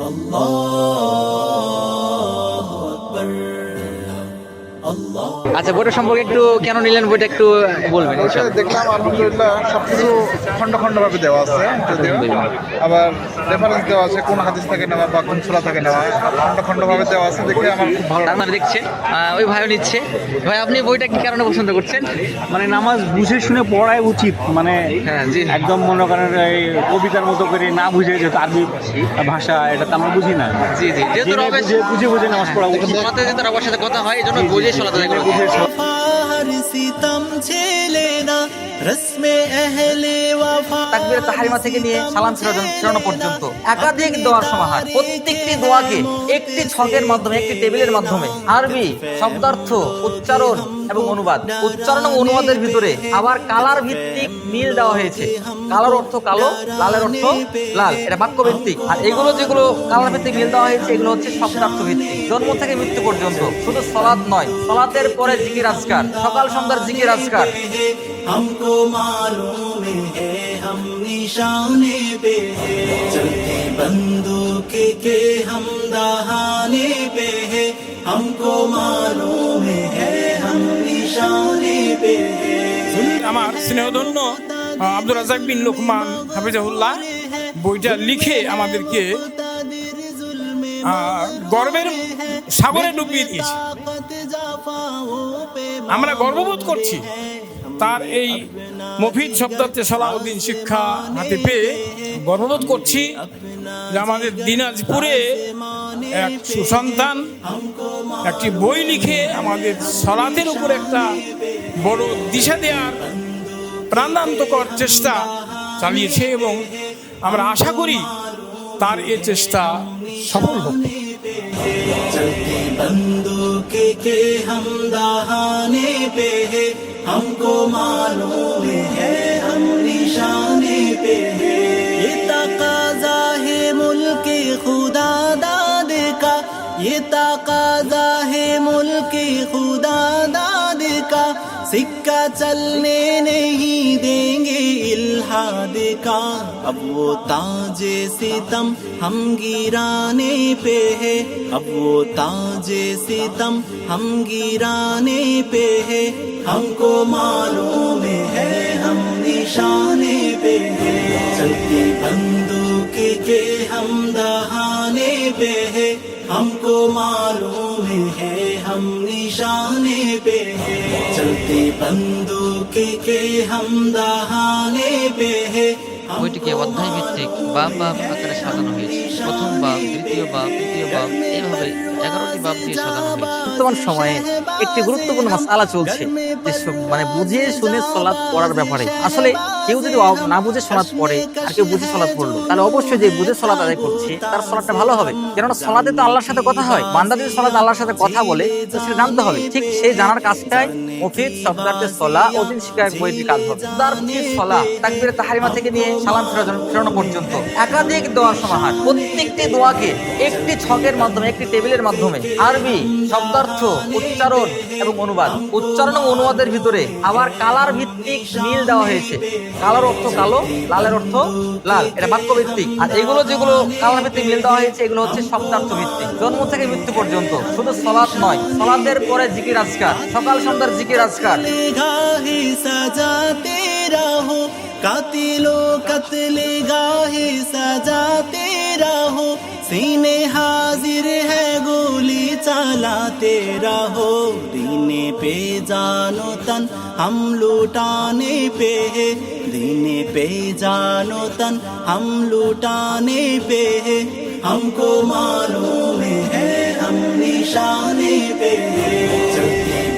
Allah Akbar. আচ্ছা বইটা সম্পর্কে একটু কেন নিলেন? বইটা একটু বলবেন দেখলাম আলহামদুলিল্লাহ সবকিছু খন্ড খন্ড ভাবে দেওয়া আছে আবার রেফারেন্স দেওয়া আছে কোন হাদিস থেকে নেওয়া বা কোন সুরা থেকে নেওয়া খন্ড খন্ড ভাবে দেওয়া আছে দেখে আমার খুব ভালো মানে দেখছে ওই ভাইও নিচ্ছে। ভাই আপনি বইটা কি কারণে পছন্দ করছেন? মানে নামাজ বুঝে শুনে পড়াই উচিত মানে হ্যাঁ, একদম মনে করেন এই কবিতার মতো করে না বুঝে যেহেতু আরবি ভাষা এটা তো আমরা বুঝি না। জি জি যেহেতু বুঝে বুঝে নামাজ পড়া উচিত। আমাদের যেহেতু রবের সাথে কথা হয় এই জন্য বুঝে চলাতে একাধিক দোয়ার প্রত্যেকটি দোয়াকে একটি ছকের মাধ্যমে একটি টেবিলের মাধ্যমে। আরবি শব্দার্থ উচ্চারণ এবং অনুবাদ উচ্চারণ এবং অনুবাদের ভিতরে আবার কালার ভিত্তিক মিল দেওয়া হয়েছে কালার অর্থ কালো লালের অর্থ লাল এটা বাক্য ভিত্তিক আর এগুলো যেগুলো কালার ভিত্তিক মিল দেওয়া হয়েছে এগুলো হচ্ছে শব্দার্থ ভিত্তিক জন্ম থেকে মৃত্যু পর্যন্ত শুধু সলাদ নয় সলাতের পরে জিকির আজকার সকাল সন্ধ্যার জিকির আজকার हमको मालूम है हम निशाने पे है चलते बंदूक के हम दहाने पे है हमको मालूम है हम निशाने पे है আমার স্নেহধন্য আব্দুল রাজাক বিন লোকমান, হাফিজাহুল্লাহ, বইটা লিখে আমাদেরকে গর্বের সাগরে ডুবিয়ে দিয়েছে। আমরা গর্ববোধ করছি। তার এই মফিদ শব্দার্থে সালাউদ্দিন শিক্ষা হাতে পেয়ে গর্ববোধ করছি যে আমাদের দিনাজপুরে এক সুসন্তান একটি বই লিখে আমাদের সলাতের উপর একটা বড় দিশা দেওয়ার প্রাণান্তকর চেষ্টা চালিয়েছে এবং আমরা আশা করি তার এ চেষ্টা সফল হোক चलते बंदूक के हम दहाने पे है हमको मालूम है, हम निशाने पे है। ये तकाजा है मुल्क खुदा दाद का। ये तकाजा है मुल्क खुदा दाद का। सिक्का चलने नहीं देंगे इल्हाद का। अब वो ताजे सितम हम गिराने पे है। अब वो ताजे सितम हम गिराने पे है। हमको मालूम है, हम निशाने पे है। चलती बंदूक के हम दहाने पे है हमको मालूम है हम निशाने पे है चलते बंदूक के हम दहाने पे है বইটিকে অধ্যায় ভিত্তিক বাপ বাপ আকারে সাজানো হয়েছে প্রথম বাপ দ্বিতীয় বাপ তৃতীয় বাপ এইভাবে এগারোটি বাপ দিয়ে সাজানো হয়েছে বর্তমান সময়ে একটি গুরুত্বপূর্ণ মাসালা চলছে মানে বুঝে শুনে সলাৎ পড়ার ব্যাপারে। আসলে কেউ যদি না বুঝে সলাৎ পড়ে, আর কেউ বুঝে সলাৎ পড়ল, তাহলে অবশ্যই যে বুঝে সলাৎ আদায় করছে, তার সলাৎটা ভালো হবে। কেননা সলাতে তো আল্লাহর সাথে কথা হয়। বান্দা যদি সলাৎ আল্লাহর সাথে কথা বলে, তো সেটা জানতে হবে, ঠিক সেই জানার কাজটাই মফিদ শব্দার্থের সলা অদিন শিকায়ক বইটির কাজ হবে। তার সলা তাকবীরে তাহারিমা থেকে নিয়ে সালাম ফেরানো পর্যন্ত একাধিক দোয়ার সমাহার। প্রত্যেকটি দোয়াকে একটি ছকের মাধ্যমে, একটি টেবিলের মাধ্যমে আরবি শব্দার্থ অর্থ উচ্চারণ এবং অনুবাদ। উচ্চারণ এবং অনুবাদের ভিতরে আবার কালার ভিত্তিক মিল দেওয়া হয়েছে। কালার অর্থ কালো, লালের অর্থ লাল। এটা বাক্য ভিত্তিক আর এগুলো যেগুলো কালার ভিত্তিক মিল দেওয়া হয়েছে, এগুলো হচ্ছে শব্দার্থ ভিত্তিক জন্ম থেকে মৃত্যু পর্যন্ত। শুধু সলাদ নয় সলাদের পরে জিকির আজকার। সকাল সন্ধ্যার জিকির আজকার। কাতিলো কাতলে গাহে সাজাতে রাহো, সিনে चलाते रहो दीने पे जानो तन, हम लुटाने पे। है दीने पे जानो तन, हम लुटाने पे। है हमको मालूम है हम निशाने पे। है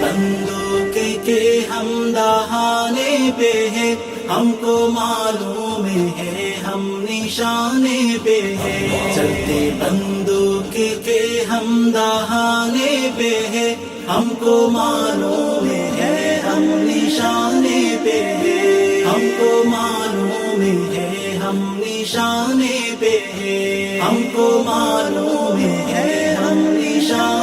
बंदूक के हम दहाने पे। है हमको मालूम है, हम निशाने पे है। चलते बंदूक के हम दहाने पे है। हमको मालूम है, हम निशाने पे है। हमको मालूम है, हम निशाने पे है। हमको मालूम है, हम निशाने